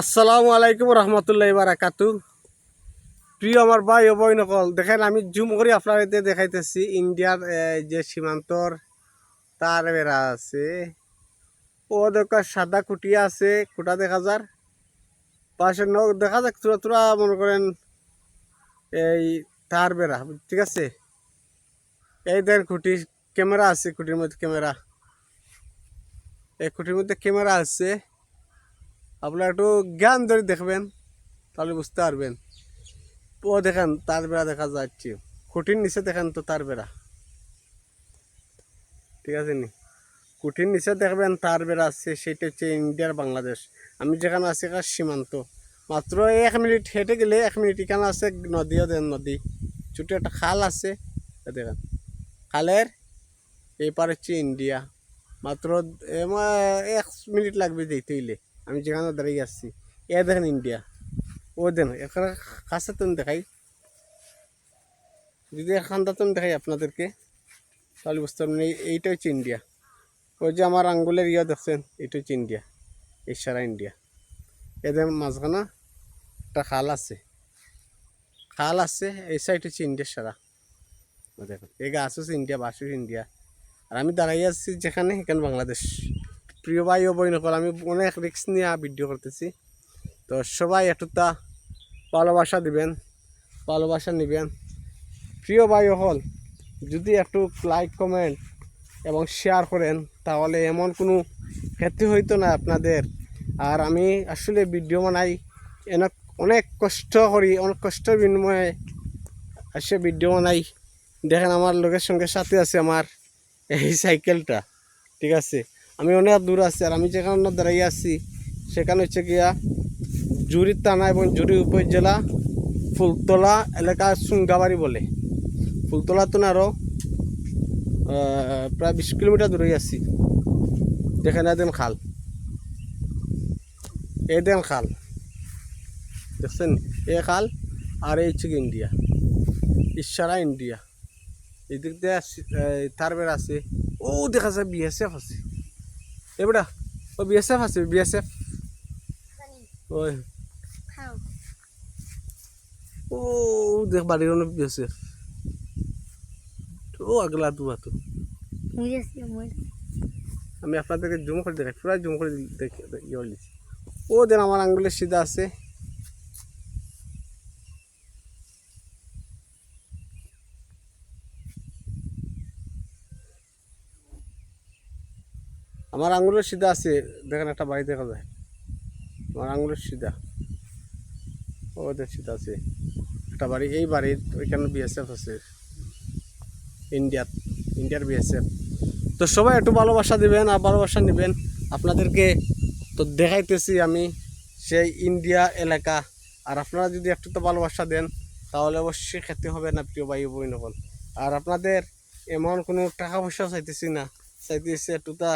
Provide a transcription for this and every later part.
আসসালামু আলাইকুম রহমতুল্লাহ বারাকাতু। প্রিয় আমার ভাই ও বই নকল দেখেন আমি জুম করে আপনার দেখাইতেছি, ইন্ডিয়ার যে সীমান্তর তার বেড়া আছে। ও দেখা, সাদা কুটিয়া আছে কুটা দেখা যার। পাশে নখ দেখা যাক তোরা তোরা মনে করেন এই তার বেড়া, ঠিক আছে? এই দেন খুঁটি, ক্যামেরা আছে, খুঁটির মধ্যে ক্যামেরা। এই খুঁটির মধ্যে ক্যামেরা আছে। আপনারা একটু জ্ঞান ধরে দেখবেন, তাহলে বুঝতে পারবেন। ও দেখেন, তার বেড়া দেখা যাচ্ছে। খুঁটির নিচে দেখেন তো তার বেড়া। ঠিক আছে নি? খুঁটির নিচে দেখবেন তার বেড়া আছে, সেটা হচ্ছে ইন্ডিয়ার বাংলাদেশ। আমি যেখানে আছি এখানে সীমান্ত। মাত্র এক মিনিট হেঁটে গেলে, এক মিনিট এখানে আছে নদীও দেন নদী। ছোটো একটা খাল আছে দেখেন। খালের এই পার হচ্ছে ইন্ডিয়া। মাত্র এক মিনিট লাগবে যেতে হইলে। আমি যেখানে দাঁড়িয়ে আসছি এ দেখেন ইন্ডিয়া ও দেন এখানে কাছে তো দেখাই। যদি এখানটা তো দেখাই আপনাদেরকে, তাহলে বুঝতে পারবেন এই- এইটা হচ্ছে ইন্ডিয়া ওই যে আমার আঙ্গুলের ইয়ে দেখছেন, এটা হচ্ছে ইন্ডিয়া এই সারা ইন্ডিয়া এদের মাঝখানে একটা খাল আছে। খাল আছে, এই সাইড হচ্ছে ইন্ডিয়ার সারা। দেখুন, এই গাছ হচ্ছে ইন্ডিয়া বাস হচ্ছে ইন্ডিয়া আর আমি দাঁড়াই আছি যেখানে, এখানে বাংলাদেশ। প্রিয় ভাই ও বই নকল আমি অনেক রিক্স নিয়ে ভিডিও করতেছি। তো সবাই একটুটা ভালোবাসা দিবেন, ভালোবাসা নেবেন। প্রিয় ভাই হল যদি একটু লাইক কমেন্ট এবং শেয়ার করেন, তাহলে এমন কোনো ক্ষতি হইতো না আপনাদের। আর আমি আসলে ভিডিও বানাই এনে অনেক কষ্ট করি, অনেক কষ্টের বিনিময়ে আসে ভিডিও বানাই। দেখেন আমার লোকের সঙ্গে সাথে আছে আমার এই সাইকেলটা ঠিক আছে? আমি অনেক দূর আছি আর আমি যেখানে দাঁড়িয়ে আছি, সেখানে হচ্ছে গিয়া জুরি থানা এবং জুরি উপজেলা ফুলতলা এলাকা সুঙ্গাবাড়ি বলে। ফুলতলা তো আরও প্রায় বিশ কিলোমিটার দূরে আছি। যেখানে দেন খাল। দেন খাল। দেখছেন? এ খাল আর এই হচ্ছে ইন্ডিয়া। ইশারা ইন্ডিয়া। এদিক দিয়ে আসি- তার বেড়া আছে। ও, দেখা যায় বিএসএফ আছে। এবড়া ও বিএসএফ আছে বিএসএফ ওই। ও দেখ বাড়ির অনেক বিএসএফ ও আগলা দু তো আমি আপনাদেরকে জুম করে দেখাই পুরো জুম করে দেখি ইয়ে ও দেন আমার আঙ্গুলের সিধা আছে। আমার আঙ্গুলের সিধা আছে, দেখেন একটা বাড়ি দেখা যায়। আমার আঙ্গুলের সিধা। ও দেখ সিধা আছে। একটা বাড়ি, এই বাড়ির ওইখানে বিএসএফ আছে। ইন্ডিয়াত ইন্ডিয়ার বিএসএফ তো সবাই একটু ভালোবাসা দিবেন আর ভালোবাসা নেবেন। আপনাদেরকে তো দেখাইতেছি আমি সেই ইন্ডিয়া এলাকা। আর আপনারা যদি একটু তো ভালোবাসা দেন, তাহলে অবশ্যই খেতে হবে না, প্রিয় ভাই বই নকল আর আপনাদের এমন কোনো টাকা পয়সা চাইতেছি না। চাইতেছি একটু তা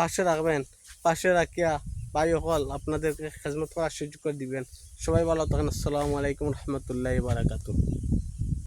পাশে রাখবেন, পাশে রাখিয়া ভাই হল আপনাদেরকে খেজমত করার সুযোগ করে দিবেন। সবাই ভালো থাকেন। আসসালামু আলাইকুম রহমতুল্লাহ বারাকাতু